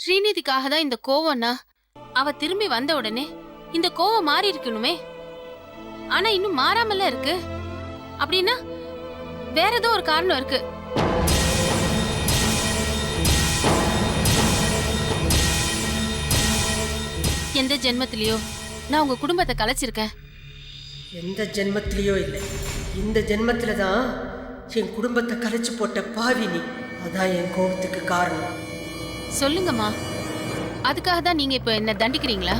ஸ்ரீநிதிக்காக தான் இந்த கோவம்னா அவ திரும்பி வந்த உடனே இந்த கோவம் மாறி இருக்கணுமே. ஆனா இன்னும் மாறாமல இருக்கு. அப்படின்னா வேற ஏதோ ஒரு காரணம் இருக்கு. எந்த ஜென்மத்திலயோ நான் உங்க குடும்பத்தை கலைச்சிருக்கேன். எந்த ஜென்மத்திலயோ இல்லை. இந்த ஜென்மத்துல தான் என் குடும்பத்தை கலைச்சு போட்ட பாவி நீ. அதான் என் கோபத்துக்கு காரணம். சொல்லுங்கம்மா. அதுக்காக தான் நீங்க இப்ப என்ன தண்டிக்கிறீங்களா?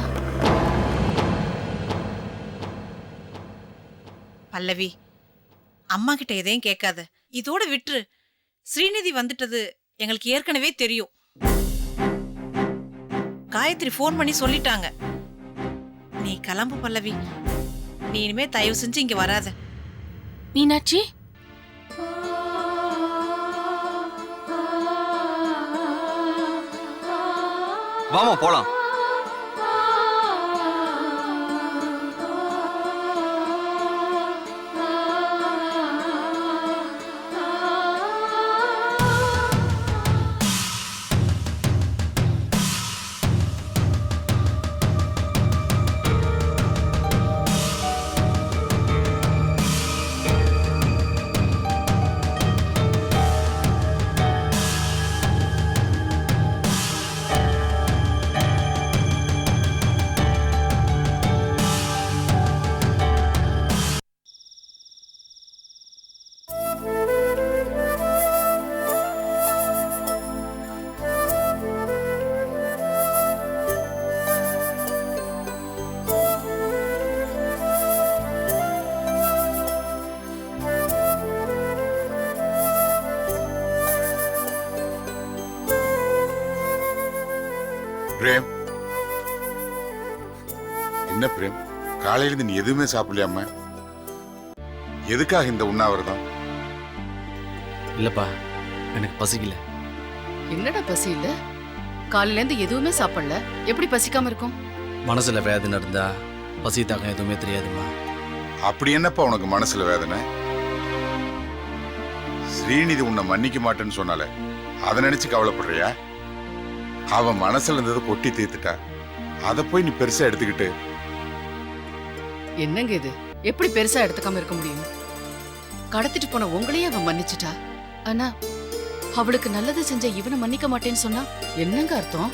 பல்லவி அம்மா கிட்ட எதையும் கேட்காத. இதோட விட்டுரு. ஸ்ரீநிதி வந்துட்டது எங்களுக்கு ஏற்கனவே தெரியும். காயத்ரி ஃபோன் பண்ணி சொல்லிட்டாங்க. நீ கிளம்பு பல்லவி. நீ இனிமே தயவு செஞ்சு இங்க வராத. மீனாட்சி? வாமா போலாம். பிரேம். என்ன பிரேம்? காலையில இருந்து நீ எதுவுமே சாப்பிடலையாம எதுக்காக இந்த உண்ணாவிரதம்? இல்லப்பா எனக்கு பசிக்கல என்னடா பசி இல்ல? காலையில இருந்து எதுவுமே சாப்பிடல. எப்படி பசிக்காம இருக்கும்? மனசுல வேதனை இருந்தா பசி தாக்கம் எதுவுமே தெரியாதும்மா. அப்படி என்னப்பா உனக்கு மனசுல வேதனை? ஸ்ரீநிதி உன்னை மன்னிக்க மாட்டேன்னு சொன்னால அதை நினைச்சு கவலைப்படுறியா? அவன் மனசுல இருந்ததை கொட்டி தீர்த்துட்டா. அதை போய் நீ பெருசா எடுத்துக்கிட்டு. என்னங்க இது? எப்படி பெருசா எடுத்துக்காம இருக்க முடியும்? கடத்திட்டு போன உங்களையே அவன் மன்னிச்சிட்டா? ஆனா அவளுக்கு நல்லது செஞ்ச இவனை மன்னிக்க மாட்டேன்னு சொன்னா என்னங்க அர்த்தம்?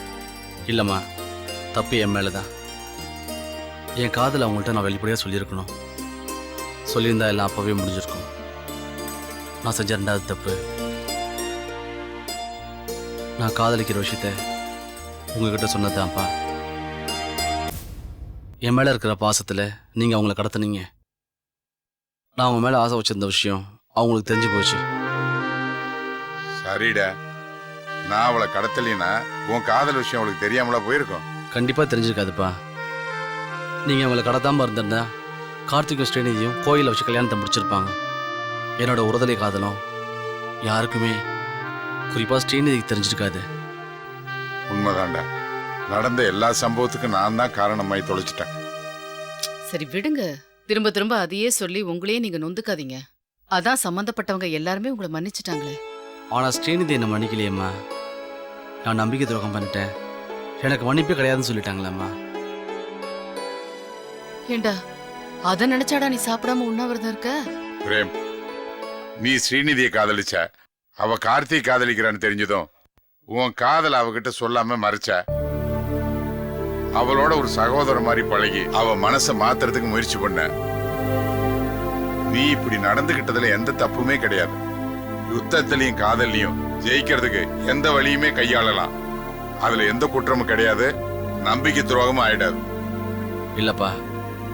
இல்லம்மா தப்பு என் மேலதான். என் காதல் அவங்கள்ட்ட நான் வெளிப்படையாக சொல்லியிருக்கணும். சொல்லியிருந்தா எல்லாம் அப்பவே முடிஞ்சிருக்கும். நான் செஞ்ச ரெண்டாவது தப்பு. நான் காதலிக்கிற விஷயத்த உங்ககிட்ட சொன்னதுதான்ப்பா. என் மேல இருக்கிற பாசத்துல நீங்க அவங்கள கடத்துனீங்க. நான் அவங்க மேல ஆசை வச்சிருந்த விஷயம் அவங்களுக்கு தெரிஞ்சு போச்சு. சரிடா. நான் அவளை கடத்தலினா உன் காதல் விஷயம் அவளுக்கு தெரியாமலா போயிருக்கும். கண்டிப்பா தெரிஞ்சிருக்காதுப்பா. நீங்க அவங்கள கடத்தாம இருந்திருந்தா கார்த்திக்கும் ஸ்ரீநிதியும் கோயிலை வச்சு கல்யாணத்தை முடிச்சிருப்பாங்க. என்னோட உறுதலை காதலும் யாருக்குமே குறிப்பா ஸ்ரீநிதிக்கு தெரிஞ்சிருக்காது. உண்மைதான்டா. நடந்த எல்லா சம்பவத்துக்கும் நான் தான் காரணமாய் தொலைச்சிட்டேன். சரி விடுங்க. திரும்ப திரும்ப அதையே சொல்லி உங்களையே நீங்க நொந்துக்காதீங்க. அதான் சம்பந்தப்பட்டவங்க எல்லாருமே உங்களை மன்னிச்சிட்டாங்களே. ஆனா ஸ்ரீநிதி என்ன மன்னிக்கலையேம்மா. நான் நம்பிக்கை துரோகம் பண்ணிட்டேன். எனக்கு மன்னிப்பே கிடையாதுன்னு சொல்லிட்டாங்களேம்மா. ஏண்டா அத நினைச்சாடா நீ சாப்பிடாம உண்ணாவிரதம் இருக்க? பிரேம் நீ ஸ்ரீநிதியை காதலிச்ச அவ கார்த்திக் காதலிக்கிறான்னு தெரிஞ்சதும் உன் காதல் அவகிட்ட சொல்லாம மறைச்ச. அவளோட ஒரு சகோதர மாதிரி பழகி அவ மனசை மாத்துறதுக்கு முயற்சி பண்ண. நீ இப்படி நடந்துகிட்டதுல எந்த தப்புமே கிடையாது. யுத்தத்திலையும் காதல்லையும் ஜெயிக்கிறதுக்கு எந்த வழியுமே கையாளலாம். அதுல எந்த குற்றமும் கிடையாது. நம்பிக்கை துரோகமும் ஆயிடாது. இல்லப்பா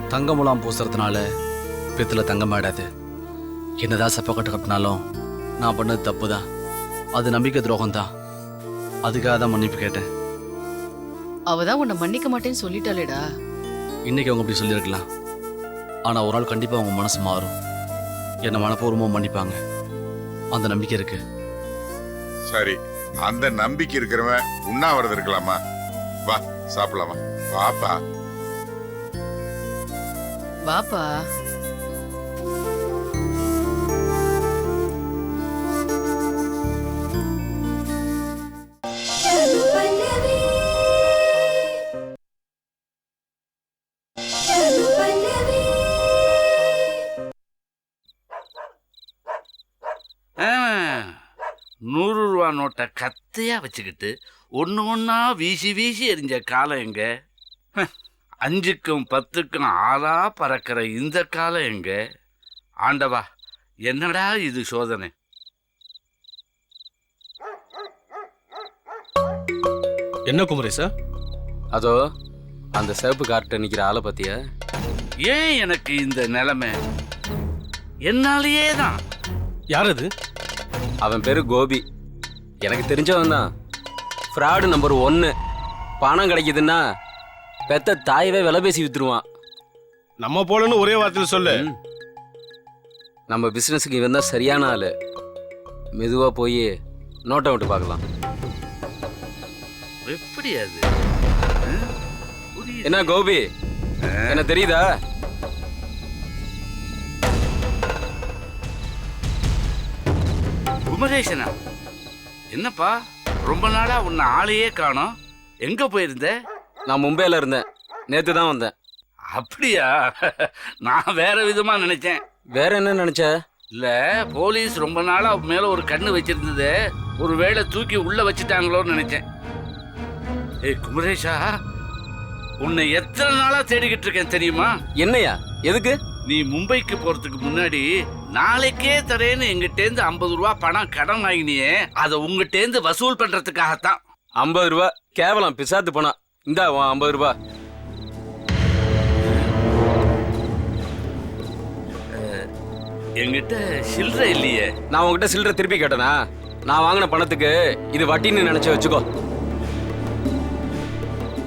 தங்க முலாம் பூசுறதுனால பித்துல தங்கமாயிடாது என்னதான் செப்பக்கட்டு கட்டினாலும் நான் பண்ணது தப்பு தான் அது நம்பிக்கை துரோகம் தான் அதுக்காக தான் மன்னிப்பு கேட்டேன். அவதான் உன்னை மன்னிக்க மாட்டேன்னு சொல்லிட்டாளேடா. இன்னைக்கு அவங்க இப்படி சொல்லியிருக்கலாம். ஆனால் ஒரு நாள் கண்டிப்பாக அவங்க மனசு மாறும். என்னை மனப்பூர்வமாக மன்னிப்பாங்க. அந்த நம்பிக்கை இருக்கு. சரி அந்த நம்பிக்கை இருக்கிறவன் உண்ணாவிரதம் இருக்கலாமா? வா சாப்பிடலாமா வாப்பா. வாப்பா. ரூபா நோட்டை கத்தையா வச்சுக்கிட்டு ஒன்று ஒன்றா வீசி வீசி எறிஞ்ச காலம் எங்க? அஞ்சுக்கும் பத்துக்கும் ஆளா பறக்கிற இந்த காலம் எங்க? ஆண்டவா என்னடா இது சோதனை? என்ன குமரே சார்? அதோ அந்த சிவப்பு கார்ட்ட நிக்கிற ஆளை பத்தியா? ஏன் எனக்கு இந்த நிலைமை? என்னாலேயே தான். யார் அது? அவன் பேரு கோபி. எனக்கு தெரிஞ்சவன் தான் ஃப்ராடு நம்பர் ஒன்று பணம் கிடைக்குதுன்னா பெத்த தாயவே விலை பேசி வித்துருவான். நம்ம போலன்னு ஒரே வார்த்தையில் சொல்லு. நம்ம பிசினஸுக்கு இவன் தான் சரியான ஆளு. மெதுவா போய் நோட்டை விட்டு பார்க்கலாம். எப்படி அது. என்ன கோபி? என்ன தெரியுதா? குமரேசனா? என்னப்பா? ரொம்ப நாளா உன்னை ஆளையே காணோம். எங்க போயிருந்த? நான் மும்பையில் இருந்தேன். நேற்று தான் வந்தேன். அப்படியா? நான் வேற விதமா நினைச்சேன். வேற என்ன நினைச்ச? இல்ல போலீஸ் ரொம்ப நாளா உன் மேல ஒரு கண்ணு வச்சிருந்தது. ஒரு வேளை தூக்கி உள்ள வச்சுட்டாங்களோன்னு நினைச்சேன். ஏய் குமரேஷா உன்னை எத்தனை நாளா தேடிக்கிட்டு இருக்கேன் தெரியுமா? என்னையா? எதுக்கு? நீ மும்பைக்கு போறதுக்கு முன்னாடி நாளைக்கே தரேன்னு எங்கிட்டேந்து ஐம்பது ரூபா பணம் கடன் வாங்கினியே அதை உங்ககிட்டேந்து வசூல் பண்றதுக்காகத்தான். ஐம்பது ரூபா? கேவலம் பிசாத்து போனா. இந்தா ஐம்பது ரூபா. என்கிட்ட சில்லறை இல்லையே. நான் உன்கிட்ட சில்லறை திருப்பி கேட்டனா? நான் வாங்கின பணத்துக்கு இது வட்டின்னு நினைச்சு வச்சுக்கோ.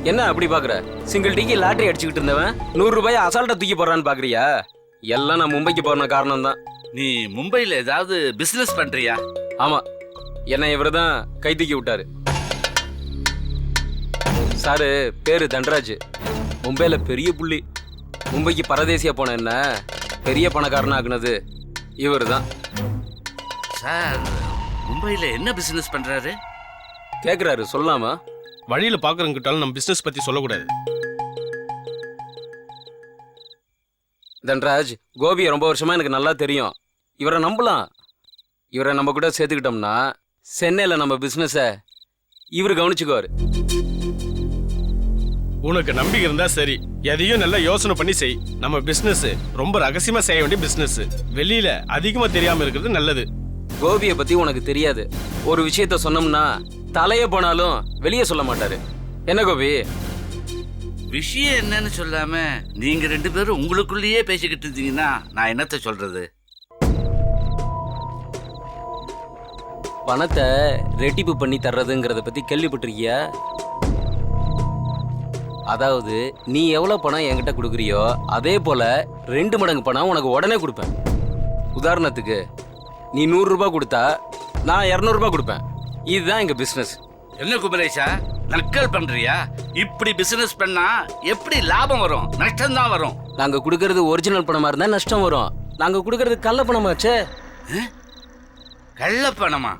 என்ன அப்படி பாக்குற? சிங்கிள் டீக்கு லாட்டரி அடிச்சுக்கிட்டு இருந்தவன் நூறு ரூபாய் அசால்ட்டா தூக்கி போடுறான்னு பாக்குறியா? எல்லாம் நான் மும்பைக்கு போன காரணம் தான் நீ மும்பைல ஏதாவது பிசினஸ் பண்றியா? ஆமா. என்னை இவர் தான் கை தூக்கி விட்டாரு. சாரு பேரு தண்டராஜ் மும்பையில பெரிய புள்ளி. மும்பைக்கு பரதேசியா போன என்ன? பெரிய பணக்காரனா ஆக்குனது இவர் தான் சார் மும்பைல என்ன பிசினஸ் பண்றாரு? கேக்குறாரு சொல்லாமா? வழியில பாக்குறவங்கிட்டாலும் நம்ம பிசினஸ் பத்தி சொல்லக்கூடாது. தன்ராஜ் கோபியை ரொம்ப வருஷமா எனக்கு நல்லா தெரியும். இவரை நம்பலாம். இவரை நம்ம கூட சேர்த்துக்கிட்டோம்னா சென்னையில் நம்ம பிஸ்னஸை இவர் கவனிச்சுக்குவார். உனக்கு நம்பிக்கை இருந்தா சரி. எதையும் நல்லா யோசனை பண்ணி செய். நம்ம பிசினஸ் ரொம்ப ரகசியமா செய்ய வேண்டிய பிசினஸ் வெளியில அதிகமா தெரியாம இருக்கிறது நல்லது. கோபியை பத்தி உனக்கு தெரியாது. ஒரு விஷயத்த சொன்னோம்னா தலையே போனாலும் வெளியே சொல்ல மாட்டாரு. என்ன கோபி? விஷயம் என்னன்னு சொல்லாம நீங்க ரெண்டு பேரும் உங்களுக்குள்ளேயே பேசிக்கிட்டு இருந்தீங்கன்னா நான் என்னத்த சொல்றது? பணத்தை ரெட்டிப்பு பண்ணி தர்றதுங்கிறத பத்தி கேள்விப்பட்டிருக்கியா? அதாவது நீ எவ்வளவு பணம் என்கிட்ட கொடுக்குறியோ அதே போல ரெண்டு மடங்கு பணம் உனக்கு உடனே கொடுப்பேன். உதாரணத்துக்கு நீ நூறு ரூபாய் கொடுத்தா நான் இரநூறுபா கொடுப்பேன். இதுதான் எங்க பிசினஸ் என்ன குமரேஷா நக்கல் பண்றியா? இப்படி பிசினஸ் பண்ணா எப்படி லாபம் வரும்? நஷ்டம் தான் வரும். நாங்க கொடுக்கறது ஒரிஜினல் பணமா இருந்தா நஷ்டம் வரும். நாங்க கொடுக்கறது கள்ள பணமாச்சே கள்ள பணமா?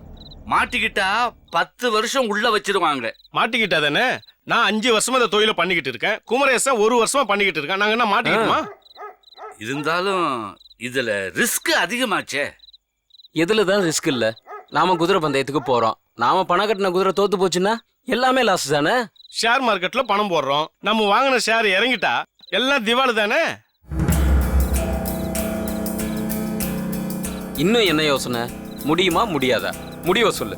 மாட்டிக்கிட்டா பத்து வருஷம் உள்ள வச்சிருவாங்க. மாட்டிக்கிட்டா தானே நான் அஞ்சு வருஷமா இந்த தொழிலை பண்ணிக்கிட்டு இருக்கேன். குமரேசன் ஒரு வருஷமா பண்ணிக்கிட்டு இருக்கேன். நாங்க என்ன மாட்டிக்கிட்டுமா? இருந்தாலும் இதுல ரிஸ்க் அதிகமாச்சே. எதுல தான் ரிஸ்க் இல்ல. நாம குதிரை பந்தயத்துக்கு போறோம். நாம பணம் கட்டின குதிரை தோத்து போச்சுன்னா எல்லாமே லாஸ் தானே? ஷேர் மார்க்கெட்ல பணம் போடுறோம். நம்ம வாங்கின ஷேர் இறங்கிட்டா எல்லாம் திவாலு தானே? இன்னும் என்ன யோசனை? முடியுமா முடியாதா? முடிவை சொல்லு.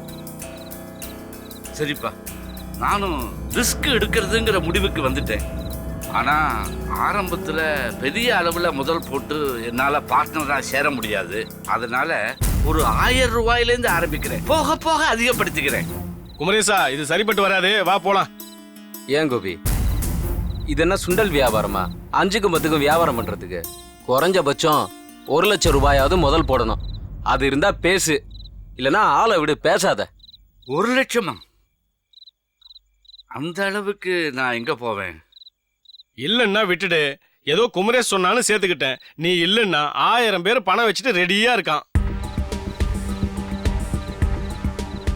சரிப்பா. நானும் ரிஸ்க் எடுக்கிறதுங்கிற முடிவுக்கு வந்துட்டேன். ஆனா ஆரம்பத்துல பெரிய அளவுல முதல் போட்டு என்னால பார்ட்னரா சேர முடியாது. அதனால ஒரு ஆயிரம் ரூபாயிலேருந்து ஆரம்பிக்கிறேன். போக போக அதிகப்படுத்திக்கிறேன். குமரேசா இது சரிப்பட்டு வராது. வா போலாம். ஏன் கோபி? இது என்ன சுண்டல் வியாபாரமா? அஞ்சுக்கும் பத்துக்கும் வியாபாரம் பண்றதுக்கு. குறைஞ்சபட்சம் ஒரு லட்சம் ரூபாயாவது முதல் போடணும். அது இருந்தா பேசு. இல்லனா ஆளை விடு பேசாத. ஒரு லட்சமா? அந்த அளவுக்கு நான் எங்க போவேன்? இல்லைன்னா விட்டுடு. ஏதோ குமரேஷ் சொன்னாலும் சேர்த்துக்கிட்டேன். நீ இல்லைன்னா ஆயிரம் பேர் பணம் வச்சுட்டு ரெடியா இருக்கான்.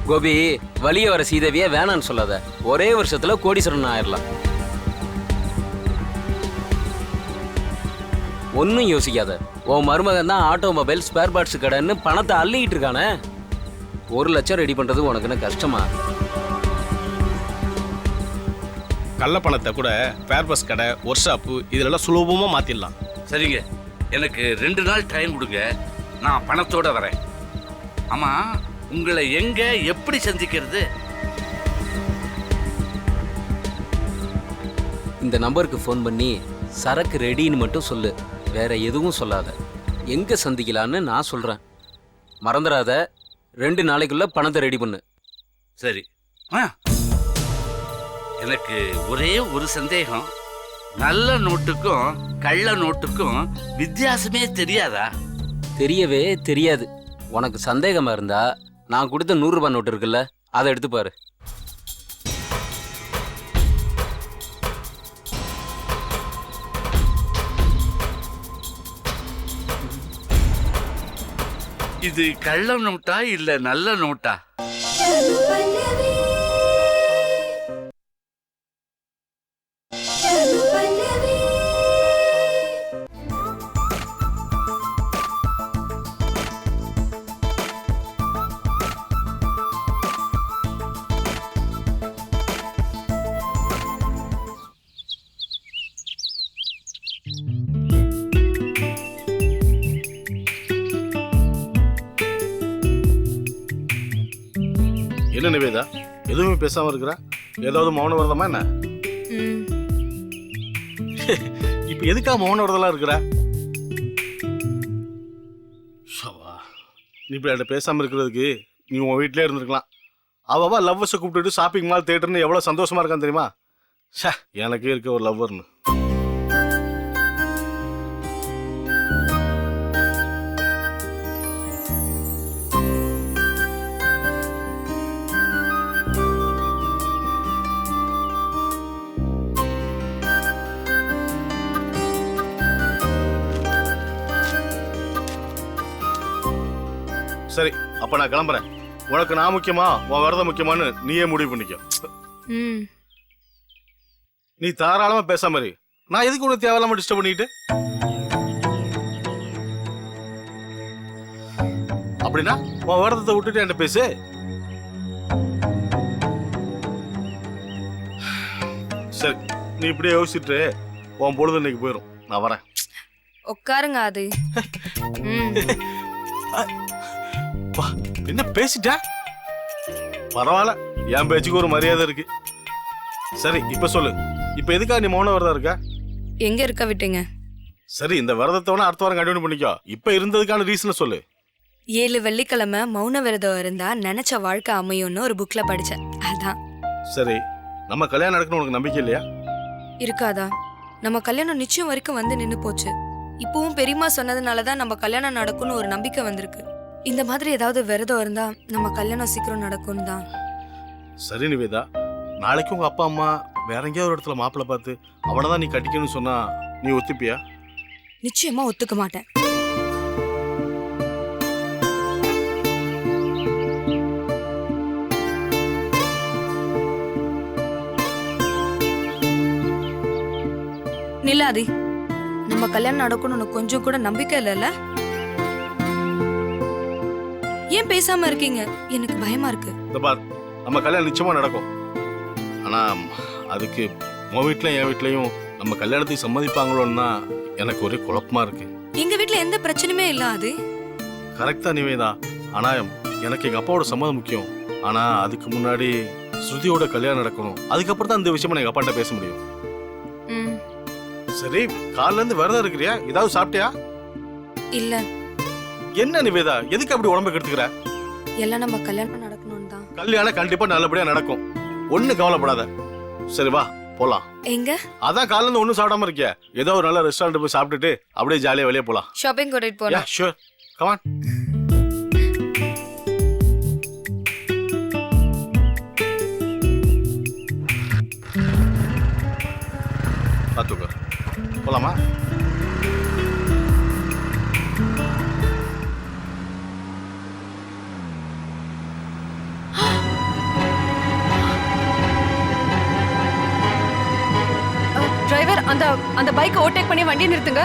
கோபி வலிய வர சீதவிய வேணான்னு சொல்லாத. ஒரே வருஷத்துல கோடீஸ்வரன் ஆயிரலாம். ஒன்னும் யோசிக்காத. உன் மருமகன் தான் ஆட்டோமொபைல் ஸ்பேர் பார்ட்ஸ் கடைன்னு பணத்தை அள்ளிக்கிட்டு இருக்கானே. ஒரு லட்சம் ரெடி பண்றது உனக்குன்னு கஷ்டமா? கள்ள பணத்தை கூட பேர்பஸ் கடை ஒர்க் ஷாப்பு இதுலெல்லாம் சுலபமா மாத்திடலாம். சரிங்க. எனக்கு ரெண்டு நாள் டைம் கொடுங்க. நான் பணத்தோட வரேன். ஆமா உங்களை எங்க எப்படி சந்திக்கிறது? இந்த நம்பருக்கு ஃபோன் பண்ணி சரக்கு ரெடின்னு மட்டும் சொல்லு. வேற எதுவும் சொல்லாத. எங்க சந்திக்கலான்னு நான் சொல்றேன். மறந்துடாத. ரெண்டு நாளைக்குள்ள பணத்தை ரெடி பண்ணு. சரி. ஆ எனக்கு ஒரே ஒரு சந்தேகம். நல்ல நோட்டுக்கும் கள்ள நோட்டுக்கும் வித்தியாசமே தெரியாதா? தெரியவே தெரியாது. உனக்கு சந்தேகமா இருந்தா நான் கொடுத்த நூறு ரூபாய் நோட்டு இருக்குல்ல அதை எடுத்து பாரு. இது கள்ள நோட்டா இல்ல நல்ல நோட்டா? என்ன நிவேதா? எதுவுமே பேசாம இருக்கிறா? ஏதாவது மௌன விரதமா என்ன? இப்ப எதுக்கா மௌன விரதம்லாம் இருக்கிற. நீ இப்படி என்கிட்ட பேசாம இருக்கிறதுக்கு நீ உன் வீட்டிலே இருந்திருக்கலாம். அவவா லவ்வர்ஸை கூப்பிட்டுட்டு ஷாப்பிங் மால் தேட்டர்னு எவ்வளவு சந்தோஷமா இருக்கான் தெரியுமா? ஷே எனக்கே இருக்க ஒரு லவ்வர்னு. சரி அப்ப நான் கிளம்புறேன். உனக்கு நான் முக்கியமா உன் விரதம் முக்கியமான்னு நீயே முடிவு பண்ணிக்க. ம். நீ தாராளமா பேசாம இரு. நான் எதுக்கு உனக்கு தேவையில்லாம டிஸ்டர்ப் பண்ணிட்டு அப்படின்னா உன் விரதத்தை விட்டுட்டு என்கிட்ட பேசு. சரி நீ இப்படியே யோசிச்சுட்டு உன் பொழுது இன்னைக்கு போயிடும் நான் வரேன். உட்காருங்க அது ம். வா என்ன பேசிட்ட? பரவாயில்ல என் பேச்சுக்கு ஒரு மரியாதை இருக்கு. சரி இப்ப சொல்லு. இப்ப எதுக்கா நீ மௌன விரதம் இருக்க? எங்க இருக்க விட்டீங்க? சரி இந்த விரதத்தை வேணா அடுத்த வாரம் கண்டினியூ பண்ணிக்கோ. இப்ப இருந்ததுக்கான ரீசனை சொல்லு. ஏழு வெள்ளிக்கிழமை மௌன விரதம் இருந்தா நினைச்ச வாழ்க்கை அமையும்னு ஒரு புக்ல படிச்சேன். அதான். சரி நம்ம கல்யாணம் நடக்கணும் உனக்கு நம்பிக்கை இல்லையா? இருக்காதா? நம்ம கல்யாணம் நிச்சயம் வரைக்கும் வந்து நின்னு போச்சு. இப்பவும் பெரியம்மா சொன்னதுனால தான் நம்ம கல்யாணம் நடக்கும்னு ஒரு நம்பிக்கை வந்திருக்கு. இந்த மாதிரி ஏதாவது விரதம் இருந்தா நம்ம கல்யாணம் சீக்கிரம் நடக்கும் தான். சரி நிவேதா நாளைக்கு உங்க அப்பா அம்மா வேற எங்கேயாவது ஒரு இடத்துல மாப்பிள்ளை பார்த்து அவனை தான் நீ கட்டிக்கணும்னு சொன்னா நீ ஒத்துப்பியா? நிச்சயமா ஒத்துக்க மாட்டேன். நில்லாதி நம்ம கல்யாணம் நடக்கும்னு உனக்கு கொஞ்சம் கூட நம்பிக்கை இல்லைல்ல? ஏன் பேசாம இருக்கீங்க? எனக்கு பயமா இருக்கு. இந்த பார் நம்ம கல்யாணம் நிச்சயமா நடக்கும். ஆனா அதுக்கு உன் வீட்லயும் என் வீட்லயும் நம்ம கல்யாணத்துக்கு சம்மதிப்பாங்களோன்னு எனக்கு ஒரே குழப்பமா இருக்கு. எங்க வீட்ல எந்த பிரச்சனையுமே இல்ல அது. கரெக்டா நிவேதா. ஆனா எனக்கு எங்க அப்பாவோட சம்மதம் முக்கியம். ஆனா அதுக்கு முன்னாடி ஸ்ருதியோட கல்யாணம் நடக்கணும். அதுக்கப்புறம் தான் இந்த விஷயமா எங்க அப்பாட்ட பேச முடியும். ம், சரி காலைல இருந்து விரதம் இருக்கிறியா? ஏதாவது சாப்பிட்டியா? இல்ல. என்ன நிவேதா? எதுக்கு அப்படி உடம்பு கெடுத்துக்கிற? எல்லாம் நம்ம கல்யாணம் நடக்கணும்னு தான். கல்யாணம் கண்டிப்பா நல்லபடியா நடக்கும். ஒண்ணு கவலைப்படாத. சரி வா போலாம். எங்க? அதான் காலைல இருந்து ஒண்ணும் சாப்பிடாம இருக்கியா. ஏதோ ஒரு நல்ல ரெஸ்டாரண்ட் போய் சாப்பிட்டுட்டு அப்படியே ஜாலியா வெளியே போலாம். ஷாப்பிங் கூட்டிட்டு யா போலாம் ஷூர் கமான் பார்த்துக்கோ. போலாமா? அந்த அந்த பைக்கை ஓவர்டேக் பண்ணி வண்டி நிறுத்துங்க.